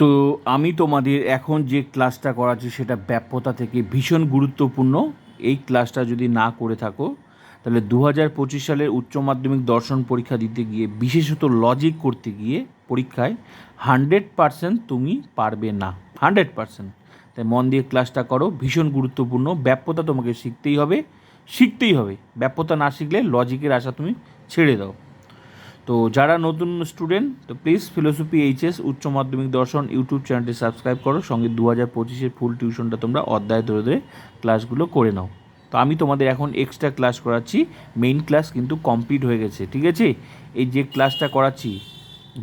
তো আমি তোমাদের এখন যে ক্লাসটা করাচ্ছি সেটা ব্যাপ্যতা থেকে ভীষণ গুরুত্বপূর্ণ। এই ক্লাসটা যদি না করে থাকো, তাহলে দু হাজার পঁচিশ সালের উচ্চ মাধ্যমিক দর্শন পরীক্ষা দিতে গিয়ে, বিশেষত লজিক করতে গিয়ে পরীক্ষায় হান্ড্রেড পারসেন্ট তুমি পারবে না। Hundred percent. তাই মন দিয়ে ক্লাসটা করো, ভীষণ গুরুত্বপূর্ণ। ব্যাপ্যতা তোমাকে শিখতেই হবে শিখতেই হবে। ব্যাপ্যতা না শিখলে লজিকের আশা তুমি ছেড়ে দাও। তো যারা নতুন স্টুডেন্ট তো প্লিজ ফিলোসফি এইচএস উচ্চ মাধ্যমিক দর্শন ইউটিউব চ্যানেলটি সাবস্ক্রাইব করো। সঙ্গে দু হাজার পঁচিশের ফুল টিউশনটা তোমরা অধ্যায় ধরে ধরে ক্লাসগুলো করে নাও। তো আমি তোমাদের এখন এক্সট্রা ক্লাস করাচ্ছি। মেইন ক্লাস কিন্তু কমপ্লিট হয়ে গেছে, ঠিক আছে? এই যে ক্লাসটা করাচ্ছি,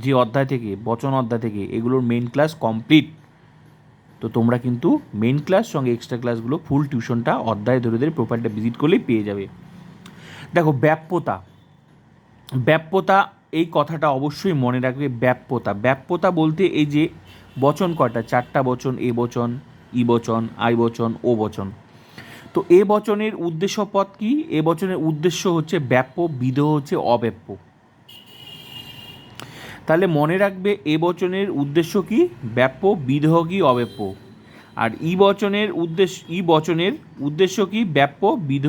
যে অধ্যায় থেকে, বচন অধ্যায় থেকে, এগুলোর মেইন ক্লাস কমপ্লিট তো তোমরা কিন্তু মেইন ক্লাস সঙ্গে এক্সট্রা ক্লাসগুলো ফুল টিউশনটা অধ্যায় ধরে ধরে প্রোফাইলটা ভিজিট করলেই পেয়ে যাবে। দেখো, ব্যাপ্যতা। ব্যাপ্যতা, এই কথাটা অবশ্যই মনে রাখবে ব্যাপ্যতা। ব্যাপ্যতা বলতে এই যে বচন কয়টা? চারটা বচন, এ বচন, ই বচন, আই বচন, ও বচন। তো এ বচনের উদ্দেশ্য পদ কি? এ বচনের উদ্দেশ্য হচ্ছে ব্যাপ্য বিধ হচ্ছে অব্যাপ্য। তাহলে মনে রাখবে এ বচনের উদ্দেশ্য কি? ব্যাপ্য বিধ কি, অব্যাপ্য। আর ই বচনের উদ্দেশ্য, ই বচনের উদ্দেশ্য কি? ব্যাপ্য বিধ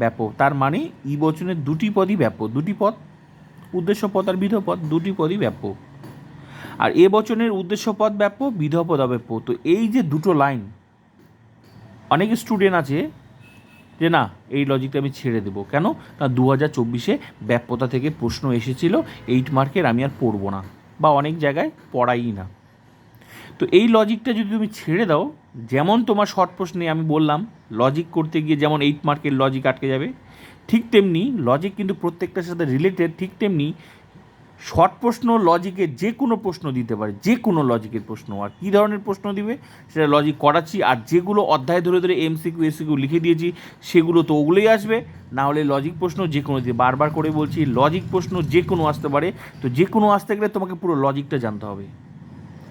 ব্যাপ্য তার মানে ই বচনের দুটি পদই ব্যাপক। দুটি পদ উদ্দেশ্য পদ আর বিধ পদ, দুটি পদই ব্যাপক। আর এ বচনের উদ্দেশ্য পদ ব্যাপ্য বিধ পদ তো এই যে দুটো লাইন, অনেক স্টুডেন্ট আছে যে না, এই লজিকটা আমি ছেড়ে দেবো। কেন? না দু হাজার চব্বিশে ব্যাপ্যতা থেকে প্রশ্ন এসেছিল এইট মার্কের আমি আর পড়ব না বা অনেক জায়গায় পড়াই না। তো এই লজিকটা যদি তুমি ছেড়ে দাও যেমন তোমার শর্ট প্রশ্নে আমি বললাম লজিক করতে গিয়ে যেমন এইট মার্কের লজিক আটকে যাবে, ঠিক তেমনি লজিক কিন্তু প্রত্যেকটার সাথে রিলেটেড ঠিক তেমনি শর্ট প্রশ্ন লজিকে যে কোনো প্রশ্ন দিতে পারে, যে কোনো লজিকের প্রশ্ন। আর কী ধরনের প্রশ্ন দিবে? সেটা লজিক করাচ্ছি, আর যেগুলো অধ্যায় ধরে ধরে এমসিকিউ এসিকিউ লিখে দিয়েছি, সেগুলো তো ওগুলোই আসবে। না হলে লজিক প্রশ্ন যে কোনো দিয়ে বারবার করে বলছি লজিক প্রশ্ন যে কোনো আসতে পারে, তো যে কোনো আসতে গেলে তোমাকে পুরো লজিকটা জানতে হবে।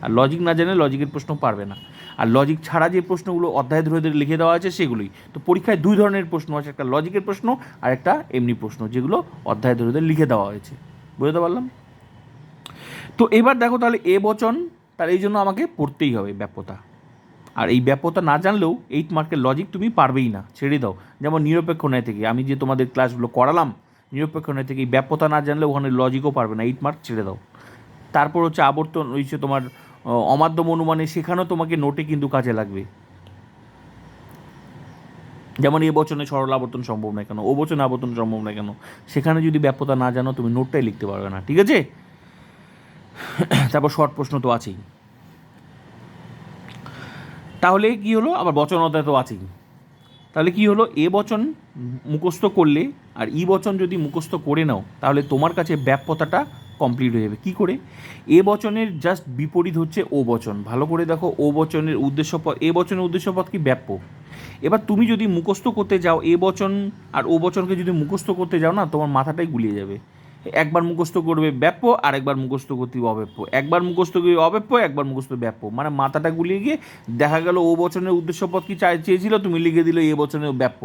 আর লজিক না জানলে লজিকের প্রশ্ন পারবে না। আর লজিক ছাড়া যে প্রশ্নগুলো অধ্যায় ধরে ধরে লিখে দেওয়া আছে সেগুলোই। তো পরীক্ষায় দুই ধরনের প্রশ্ন আছে, একটা লজিকের প্রশ্ন আর একটা এমনি প্রশ্ন, যেগুলো অধ্যায় ধরে ধরে লিখে দেওয়া হয়েছে। বুঝতে পারলাম? তো এবার দেখো তাহলে এ বচন তার এই জন্য আমাকে পড়তেই হবে ব্যাপতা আর এই ব্যাপ্যতা না জানলেও এইট মার্কের লজিক তুমি পারবেই না, ছেড়ে দাও। যেমন নিরপেক্ষ ন্যায় থেকে, আমি যে তোমাদের ক্লাসগুলো করালাম, নিরপেক্ষ ন্যায় থেকে এই ব্যাপতা না জানলে ওখানে লজিকও পারবে না এইট মার্ক ছেড়ে দাও। তারপর হচ্ছে আবর্তন হচ্ছে তোমার অমাধ্যম অনুমানে সেখানেও তোমাকে নোটে কিন্তু কাজে লাগবে। যেমন এ বচনে সরল আবর্তন সম্ভব না কেন ও বচনে আবর্তন সম্ভব না কেন, সেখানে যদি ব্যাপ্যতা না জানো, তুমি নোটটাই লিখতে পারবে না, ঠিক আছে? তারপর শর্ট প্রশ্ন তো আছেই। তাহলে কি হলো? আবার বচন অধ্যায় তো আছেই। তাহলে কি হলো? এ বচন মুখস্থ করলে আর ই বচন যদি মুখস্থ করে নাও, তাহলে তোমার কাছে ব্যাপ্যতাটা কমপ্লিট হয়ে যাবে। কী করে? এ বচনের জাস্ট বিপরীত হচ্ছে ও বচন। ভালো করে দেখো, ও বচনের উদ্দেশ্য পদ এ বচনের উদ্দেশ্য পদ কি ব্যাপক এবার তুমি যদি মুখস্থ করতে যাও, এ বচন আর ও বচনকে যদি মুখস্থ করতে যাও না, তোমার মাথাটাই গুলিয়ে যাবে। একবার মুখস্থ করবে ব্যাপ্য আর একবার মুখস্থ করতে অব্যপ্য একবার মুখস্থ করবে অব্যাপ্য একবার মুখস্থ ব্যাপ্য মানে মাথাটা গুলিয়ে গিয়ে দেখা গেল ও বচনের উদ্দেশ্য পথ কি চাই চেয়েছিল, তুমি লিখে দিলে এ বচনে ব্যাপ্য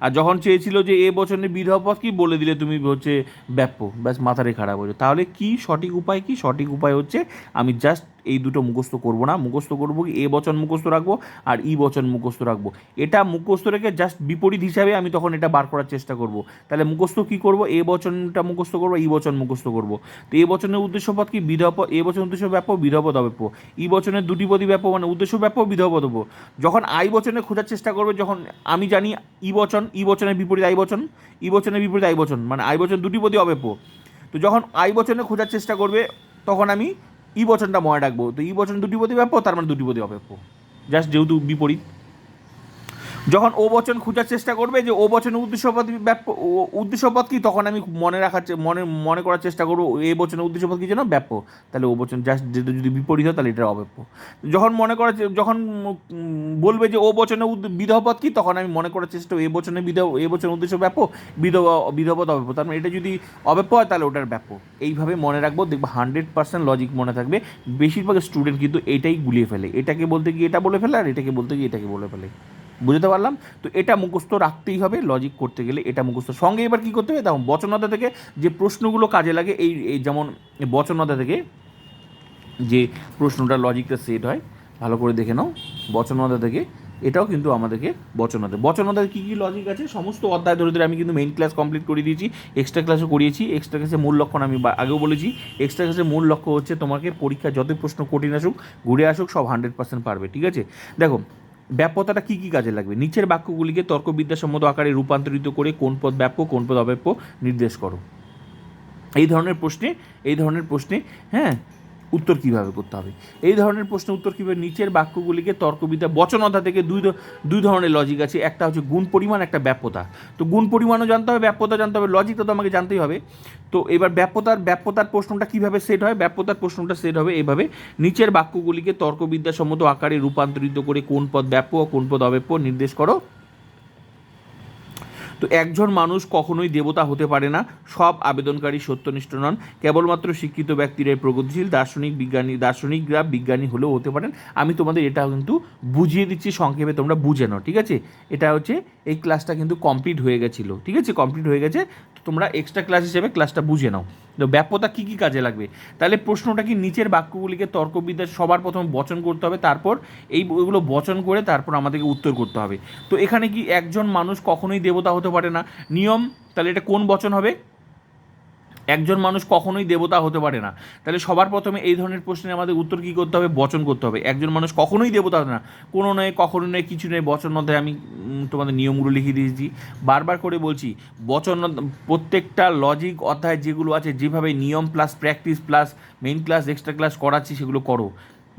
আর যখন চেয়েছিল যে এ বিধব পথ কি, বলে দিলে তুমি হচ্ছে ব্যাপ্য ব্যাস, মাথাটাই খারাপ হয়েছে তাহলে কি সঠিক উপায় কি? সঠিক উপায় হচ্ছে আমি জাস্ট এই দুটো মুখস্থ করব না। মুখস্থ করব কি? এ বচন মুখস্থ রাখব আর ই বচন মুখস্থ রাখব। এটা মুখস্থ রেখে জাস্ট বিপরীত হিসাবে আমি তখন এটা বার করার চেষ্টা করব। তাহলে মুখস্থ কি করব? এ বচনটা মুখস্থ করব, ই বচন মুখস্থ করব। তো এ বচনের উদ্দেশ্য পদ কি? বিধপ এ বচন উদ্দেশ্য ব্যাপ্য বিধপদ অব্যাপ্য ই বচনের দুটি পদই ব্যাপ্য মানে উদ্দেশ্য ব্যাপ্য বিধপদ যখন আই বচনে খোঁজার চেষ্টা করবে, যখন আমি জানি ই বচন, ই বচনের বিপরীত আই বচন, ই বচনের বিপরীত আই বচন মানে আই বচন দুটি পদই অব্যাপ্য। তো যখন আই বচনে খোঁজার চেষ্টা করবে, তখন আমি ই বচনটা মনে রাখব। তো ই বচন দুটি প্রতি ব্যাপ্য তার মানে দুটি প্রতি অব্যাপ্য জাস্ট যেহেতু বিপরীত। যখন ও বচন খোঁজার চেষ্টা করবে যে ও বচনের উদ্দেশ্যপদ উদ্দেশ্যপদ কি, তখন আমি মনে রাখার মনে মনে করার চেষ্টা করব এ বচনের উদ্দেশ্যপদ কি যেন ব্যাপ্য। তাহলে ও বচন জাস্ট যেটা যদি বিপরীত হয়, তাহলে এটা অব্যাপ্য। যখন মনে করার যখন বলবে যে ও বচনের বিধপদ কি, তখন আমি মনে করার চেষ্টা এ বচনে বিধ এ বচনের উদ্দেশ্য ব্যাপ্য বিধ বিধপদ অব্যাপ্য। তার মানে এটা যদি অব্যাপ্য হয়, তাহলে ওটার ব্যাপ্য। এইভাবে মনে রাখব, দেখব হান্ড্রেড পার্সেন্ট লজিক মনে থাকবে। বেশিরভাগ স্টুডেন্ট কিন্তু এটাই গুলিয়ে ফেলে। এটাকে বলতে গিয়ে এটা বলে ফেলে, আর এটাকে বলতে গিয়ে এটাকে বলে ফেলে। বুঝতে পারলাম? তো এটা মুখস্থ রাখতেই হবে লজিক করতে গেলে এটা মুখস্থ। সঙ্গে এবার কী করতে হবে? দেখুন বচনতা থেকে যে প্রশ্নগুলো কাজে লাগে, এই এই যেমন বচনতা থেকে যে প্রশ্নটা লজিকটা সেট হয়, ভালো করে দেখে নাও। বচনদা থেকে এটাও কিন্তু আমাদেরকে বচনদা বচনদার কী কী লজিক আছে? সমস্ত অধ্যায় ধরে ধরে আমি কিন্তু মেইন ক্লাস কমপ্লিট করে দিয়েছি এক্সট্রা ক্লাসও করিয়েছি। এক্সট্রা ক্লাসের মূল লক্ষণ আমি আগেও বলেছি এক্সট্রা ক্লাসের মূল লক্ষ্য হচ্ছে তোমাকে পরীক্ষা যতই প্রশ্ন কঠিন আসুক, ঘুরে আসুক, সব হান্ড্রেড পার্সেন্ট পারবে, ঠিক আছে? দেখো ব্যাপ্যতাটা কী কী কাজে লাগবে? নিচের বাক্যগুলিকে তর্কবিদ্যাসম্মত আকারে রূপান্তরিত করে কোন পদ ব্যাপ্য, কোন পদ অব্যাপ্য নির্দেশ করো। এই ধরনের প্রশ্নে, এই ধরনের প্রশ্নে হ্যাঁ উত্তর কীভাবে করতে হবে? এই ধরনের প্রশ্ন উত্তর কীভাবে নিচের বাক্যগুলিকে তর্কবিদ্যা, বচনতা থেকে দুই দুই ধরনের লজিক আছে। একটা হচ্ছে গুণ পরিমাণ, একটা ব্যাপ্যতা। তো গুণ পরিমাণও জানতে হবে, ব্যাপ্যতা জানতে হবে লজিকটা তো আমাকে জানতেই হবে। তো এবার ব্যাপ্যতার ব্যাপ্যতার প্রশ্নটা কীভাবে সেট হয়? ব্যাপ্যতার প্রশ্নটা সেট হবে এভাবে। নিচের বাক্যগুলিকে তর্কবিদ্যাসম্মত আকারে রূপান্তরিত করে কোন পদ ব্যাপ্য, কোন পদ অব্যাপ্য নির্দেশ করো। তো একজন মানুষ কখনোই দেবতা হতে পারে না। সব আবেদনকারী সত্যনিষ্ঠ নন। কেবলমাত্র শিক্ষিত ব্যক্তিরাই প্রগতিশীল। দার্শনিক বিজ্ঞানী, দার্শনিকরা বিজ্ঞানী হলেও হতে পারেন। আমি তোমাদের এটা কিন্তু বুঝিয়ে দিচ্ছি, সংক্ষেপে তোমরা বুঝে নাও, ঠিক আছে? এটা হচ্ছে এই ক্লাসটা কিন্তু কমপ্লিট হয়ে গেছিল, ঠিক আছে? কমপ্লিট হয়ে গেছে। তোমরা এক্সট্রা ক্লাস হিসেবে ক্লাসটা বুঝে নাও। তো ব্যাপ্যতা কী কী কাজে লাগবে? তাহলে প্রশ্নটা কি নিচের বাক্যগুলিকে তর্কবিদ্যা সবার প্রথম বচন করতে হবে, তারপর এই এগুলো বচন করে তারপর আমাদেরকে উত্তর করতে হবে। তো এখানে কি একজন মানুষ কখনোই দেবতা হতে পারে না? নিয়ম, তাহলে এটা কোন বচন হবে? একজন মানুষ কখনোই দেবতা হতে পারে না। তাহলে সবার প্রথমে এই ধরনের প্রশ্নে আমাদের উত্তর কী করতে হবে? বচন করতে হবে। একজন মানুষ কখনোই দেবতা হতে না। কোনো নয়, কখনো নয়, কিছু নয়, বচন অধ্যায় আমি তোমাদের নিয়মগুলো লিখে দিয়েছি। বারবার করে বলছি, বচন প্রত্যেকটা লজিক অধ্যায় যেগুলো আছে, যেভাবে নিয়ম plus practice plus main class extra class করাচ্ছি, সেগুলো করো।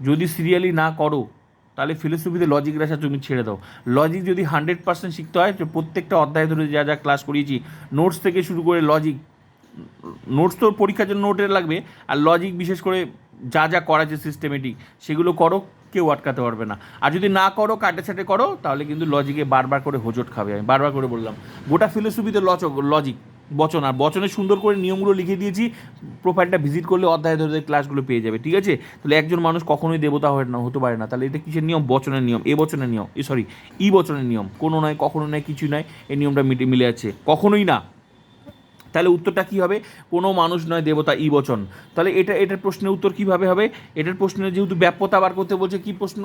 যদি সিরিয়ালি না করো, তাহলে ফিলোসফিতে লজিক রাখা তুমি ছেড়ে দাও। লজিক যদি হান্ড্রেড পার্সেন্ট শিখতে হয়, তো প্রত্যেকটা অধ্যায় ধরে যা যা ক্লাস করিয়েছি নোটস থেকে শুরু করে লজিক নোটস তো পরীক্ষার জন্য নোটের লাগবে, আর লজিক বিশেষ করে যা যা করা আছে সিস্টেমেটিক সেগুলো করো, কেউ আটকাতে পারবে না। আর যদি না করো, কাটে ছাটে করো, তাহলে কিন্তু লজিকে বারবার করে হোজট খাবে। আমি বারবার করে বললাম, গোটা ফিলোসফিতে লজিক বচন, আর বচনে সুন্দর করে নিয়মগুলো লিখে দিয়েছি প্রোফাইলটা ভিজিট করলে অধ্যায় ধরে ধরে ক্লাসগুলো পেয়ে যাবে, ঠিক আছে? তাহলে একজন মানুষ কখনোই দেবতা হয় না, হতে পারে না। তাহলে এটা কিসের নিয়ম? বচনের নিয়ম। এ বচনের নিয়ম, এ সরি ই বচনের নিয়ম। কোনো নয়, কখনো নয় কিছু নয়, এই নিয়মটা মিটে, মিলে আছে। কখনোই না। তাহলে উত্তরটা কী হবে? কোনো মানুষ নয় দেবতা, ই বচন। তাহলে এটা, এটার প্রশ্নের উত্তর কীভাবে হবে? এটার প্রশ্নের যেহেতু ব্যাপ্যতা বার করতে বলছে, কী প্রশ্ন,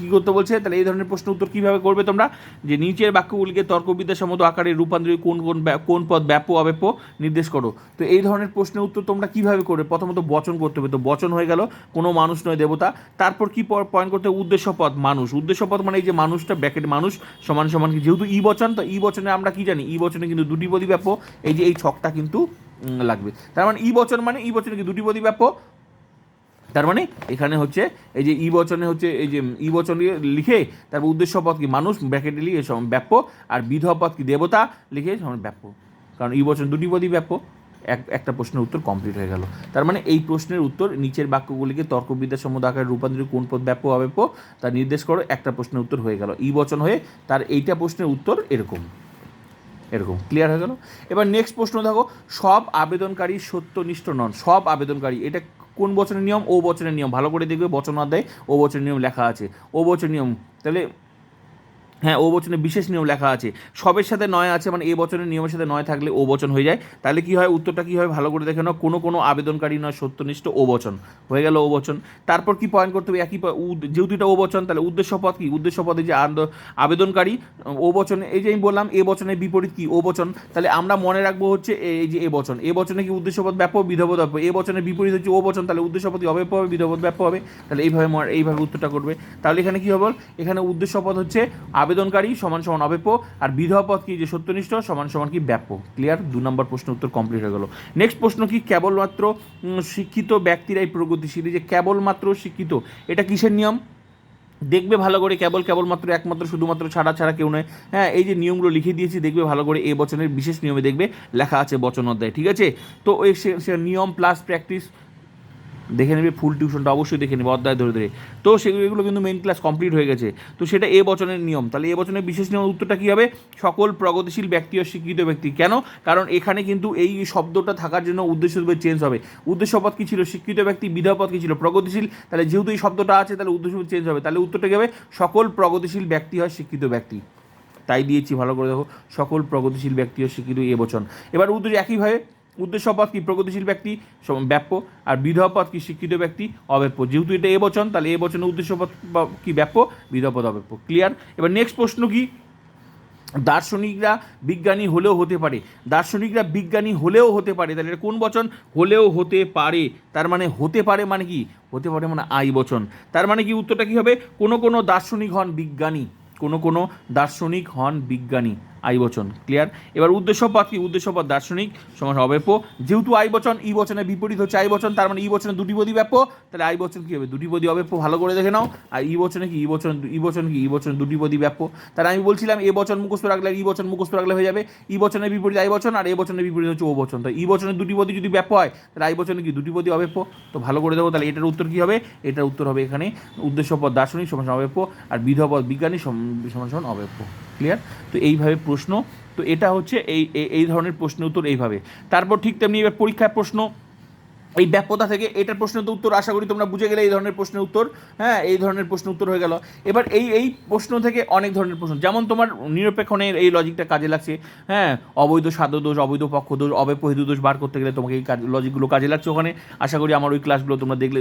কী করতে বলছে? তাহলে এই ধরনের প্রশ্ন উত্তর কীভাবে করবে তোমরা? যে নিচের বাক্যগুলিকে তর্কবিদ্যা সম্মত আকারে রূপান্তরিত কোন কোন কোন পদ ব্যাপ্য, অব্যাপ্য নির্দেশ করো। তো এই ধরনের প্রশ্নের উত্তর তোমরা কীভাবে করবে? প্রথমত বচন করতে হবে। তো বচন হয়ে গেল, কোনো মানুষ নয় দেবতা। তারপর কি পয়েন্ট করতে? উদ্দেশ্য পদ, মানুষ। উদ্দেশ্য পদ মানে এই যে মানুষটা ব্যাকেট মানুষ, সমান সমান যেহেতু ই বচন, তো ই বচনে আমরা কি জানি? ই বচনে কিন্তু দুটি পদই ব্যাপ্য। এই যে এই ছকটা কিন্তু লাগবে। তার মানে ই বচন মানে ই বচনে কি দুটি পদই ব্যাপ্য? তার মানে এখানে হচ্ছে, এই যে ই বচনে হচ্ছে, এই যে, ই বচন লিখে, তারপর উদ্দেশ্য পদ কি মানুষ ব্যাকেটে লিখে ব্যাপ্য, আর বিধবা পদ কি দেবতা, লিখে সমান ব্যাপ্য। কারণ ই বচন দুটি পদই ব্যাপ্য। এক, একটা প্রশ্নের উত্তর কমপ্লিট হয়ে গেল। তার মানে এই প্রশ্নের উত্তর নিচের বাক্যগুলিকে তর্কবিদ্যা সম্মত আকারে রূপান্তরিত কোন পদ ব্যাপ্য, অব্যাপ্য, তা নির্দেশ করো, একটা প্রশ্নের উত্তর হয়ে গেল। ই বচন হয়ে তার এইটা প্রশ্নের উত্তর এরকম। এরকম। ক্লিয়ার হয়ে গেল? এবার নেক্সট প্রশ্ন দেখো, সব আবেদনকারী সত্যনিষ্ঠ নন, সব আবেদনকারী, এটা কোন বছরের নিয়ম? ও বছরের নিয়ম, ভালো করে দেখবে, বচন অধ্যায়, ও বছরের নিয়ম লেখা আছে। ও বচন নিয়ম, তাহলে হ্যাঁ ও বচনে বিশেষ নিয়ম লেখা আছে। সবের সাথে নয় আছে মানে এ বচনের নিয়মের সাথে নয় থাকলে ও বচন হয়ে যায়। তাহলে কি হয়? উত্তরটা কি হয়? ভালো করে দেখে নাও। কোনো কোনো আবেদনকারী নয়, সত্যনিষ্ঠ ও বচন। হয়ে গেল ও বচন। তারপর কি পয়েন্ট করতে হবে? একই যেহেতু এটা ও বচন, তাহলে উদ্দেশ্য পদ কি? উদ্দেশ্য পদে যে আবেদনকারী, ও বচনে, এই যে আমি বললাম, এ বচনের বিপরীত কি? ও বচন। তাহলে আমরা মনে রাখব হচ্ছে এই যে এ বচন। এ বচনে কি উদ্দেশ্যপদ ব্যাপক বিধবদ ব্যাপক এ বচনের বিপরীত হচ্ছে ও বচন, তাহলে উদ্দেশ্যপদ কি অব্যাপ্য হবে বিধবদ ব্যাপ্য হবে। তাহলে এইভাবে এইভাবে উত্তরটা করবে। তাহলে এখানে কি হবে এখানে উদ্দেশ্যপদ হচ্ছে আবেদনকারী, সমান সমান অব্যাপ্য আর বিধবা পদ কি যে সত্যনিষ্ঠ, সমান সমান কি ব্যাপ্য? ক্লিয়ার দু নম্বর প্রশ্ন উত্তর কমপ্লিট হয়ে গেল। নেক্সট প্রশ্ন কি, কেবলমাত্র শিক্ষিত ব্যক্তিরাই প্রগতিশীল? এই যে কেবলমাত্র শিক্ষিত, এটা কিসের নিয়ম? দেখবে ভালো করে কেবল, কেবলমাত্র, একমাত্র, শুধুমাত্র, ছাড়া ছাড়া কেউ নয়। হ্যাঁ এই যে নিয়মগুলো লিখে দিয়েছি, দেখবে ভালো করে এই বচনের বিশেষ নিয়মে দেখবে লেখা আছে বচন অধ্যায়, ঠিক আছে? তো সে নিয়ম প্লাস প্র্যাকটিস দেখে নেবে ফুল টিউশনটা অবশ্যই দেখে নেবে, অধ্যায় ধরে ধরে। তো সেগুলো কিন্তু মেন ক্লাস কমপ্লিট হয়ে গেছে। তো সেটা এ বচনের নিয়ম। তাহলে এ বচনের বিশেষ নিয়ম, উত্তরটা কী হবে? সকল প্রগতিশীল ব্যক্তি ও শিক্ষিত ব্যক্তি। কেন? কারণ এখানে কিন্তু এই শব্দটা থাকার জন্য উদ্দেশ্য চেঞ্জ হবে। উদ্দেশ্য পদ কী ছিল? শিক্ষিত ব্যক্তি, বিধবা পদ কী ছিল? প্রগতিশীল। তাহলে যেহেতু এই শব্দটা আছে, তাহলে উদ্দেশ্য চেঞ্জ হবে। তাহলে উত্তরটা কী হবে? সকল প্রগতিশীল ব্যক্তি হয় শিক্ষিত ব্যক্তি। তাই দিয়েছি, ভালো করে দেখো। সকল প্রগতিশীল ব্যক্তি ও শিক্ষিত, এ বচন। এবার উদ্দেশ্য একইভাবে উদ্দেশ্য পদ কি? প্রগতিশীল ব্যক্তি ব্যাপ্য, আর বিধবা পদ কি? শিক্ষিত ব্যক্তি, অব্যাপ্য। যেহেতু এটা এ বচন, তাহলে এ বচনের উদ্দেশ্য বা- কি? ব্যাপ্য, বিধবা পদ অব্যাপ্য। ক্লিয়ার এবার নেক্সট প্রশ্ন কি? দার্শনিকরা বিজ্ঞানী হলেও হতে পারে। দার্শনিকরা বিজ্ঞানী হলেও হতে পারে। তাহলে কোন বচন? হলেও হতে পারে। তার মানে হতে পারে মানে কি? হতে পারে মানে আই বচন। তার মানে কি? উত্তরটা কি হবে? কোনো কোনো দার্শনিক হন বিজ্ঞানী। কোনো কোনো দার্শনিক হন বিজ্ঞানী। আই বচন ক্লিয়ার এবার উদ্দেশ্যপদ কি? উদ্দেশ্যপদ দার্শনিক সমাস অব্যাপ্য। যেহেতু আই বচন ই বচনের বিপরীত হচ্ছে আই বচন তার মানে ই বচনে দুটি পদী ব্যাপ্য। তাহলে আই বচন কি হবে? দুটি পদী অব্যাপ্য। ভালো করে দেখে নাও। আর ই বচনে কি? ই বচন ই বচন কি? ই বচন দুটি পদী ব্যাপ্য। তাহলে আমি বলছিলাম এ বচন মুখস্থ রাখলে ই বচন মুখস্থ রাখলে হয়ে যাবে। ই বচনের বিপরীত আই বচন আর এ বচনের বিপরীত হচ্ছে ও বচন। তো ই বচনের দুটি পদী যদি ব্যাপ্য হয়, তাহলে আই বচনে কি? দুটি পদী অব্যাপ্য। তো ভালো করে দেবো তাহলে এটার উত্তর কি হবে? এটার উত্তর হবে এখানে উদ্দেশ্যপদ দার্শনিক সমান সমান আর বিধপদ বিজ্ঞানী, সম- সমান সমান অব্যাপ্য। ক্লিয়ার তো এইভাবে প্রশ্ন, তো এটা হচ্ছে এই, এই- ধরনের প্রশ্নের উত্তর এইভাবে। তারপর ঠিক তেমনি এবার পরীক্ষার প্রশ্ন, এই ব্যাপ্যতা থেকে এটার প্রশ্নের তো উত্তর আশা করি তোমরা বুঝে গেলে এই ধরনের প্রশ্নের উত্তর হ্যাঁ এই ধরনের প্রশ্ন উত্তর হয়ে গেল। এবার এই এই প্রশ্ন থেকে অনেক ধরনের প্রশ্ন, যেমন তোমার নিরপেক্ষণের এই লজিকটা কাজে লাগছে হ্যাঁ অবৈধ সাধ্য দোষ, অবৈধ পক্ষ দোষ অব্যপহিত দোষ বার করতে গেলে তোমাকে এই কাজ লজিকগুলো কাজে লাগছে ওখানে। আশা করি আমার ওই ক্লাসগুলো তোমরা দেখলে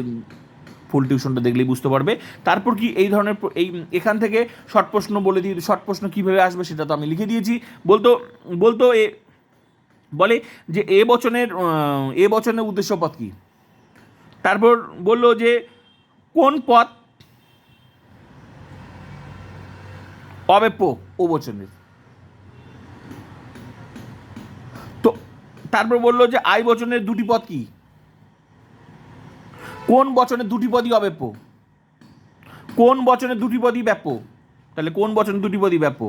ফুল টিউশনটা দেখলেই বুঝতে পারবে। তারপর কি এই ধরনের এই, এখান থেকে শর্ট প্রশ্ন বলে দিয়ে শর্ট প্রশ্ন কীভাবে আসবে সেটা তো আমি লিখে দিয়েছি। বলতো বলতো এ, বলে যে এ বচনের এ বচনের উদ্দেশ্য পদ কী? তারপর বলল যে কোন পদ অব্যাপ্য ও বচনের? তো তারপর বলল যে আই বচনের দুটি পদ কি? কোন বচনে দুটি পদই অব্যাপ্য কোন বচনে দুটি পদই ব্যাপ্য তাহলে কোন বচনের দুটি পদই ব্যাপ্য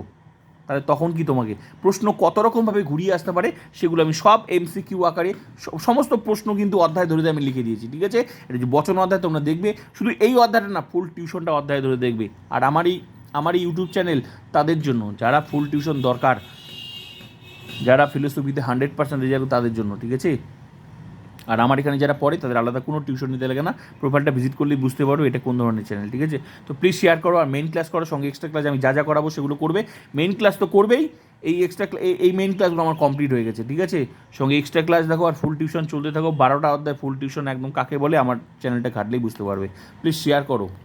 তাহলে তখন কি তোমাকে? প্রশ্ন কত রকমভাবে ঘুরিয়ে আসতে পারে সেগুলো আমি সব এমসিকিউ আকারে সমস্ত প্রশ্ন কিন্তু অধ্যায় ধরে আমি লিখে দিয়েছি, ঠিক আছে? এটা যে বচন অধ্যায় তোমরা দেখবে, শুধু এই অধ্যায়টা না ফুল টিউশনটা অধ্যায় ধরে দেখবে। আর আমারই আমার ইউটিউব চ্যানেল তাদের জন্য, যারা ফুল টিউশন দরকার, যারা ফিলোসফিতে হান্ড্রেড পার্সেন্ট রেজাল্ট তাদের জন্য, ঠিক আছে? আর আমার এখানে যারা পড়ে, তাদের আলাদা কোনো টিউশন নিতে লাগে না। প্রোফাইলটা ভিজিট করলেই বুঝতে পারো এটা কোন ধরনের চ্যানেল ঠিক আছে? তো প্লিজ শেয়ার করো আর মেন ক্লাস করো সঙ্গে এক্সট্রা ক্লাস আমি যা যা করাবো সেগুলো করবে। মেন ক্লাস তো করবেই, এই এক্সট্রা এই মেন ক্লাসগুলো আমার কমপ্লিট হয়ে গেছে, ঠিক আছে? সঙ্গে এক্সট্রা ক্লাস দেখো আর ফুল টিউশন চলতে থাকো। বারোটা অধ্যায় ফুল টিউশন একদম কাকে বলে, আমার চ্যানেলটা ঘাটলেই বুঝতে পারবে। প্লিজ শেয়ার করো।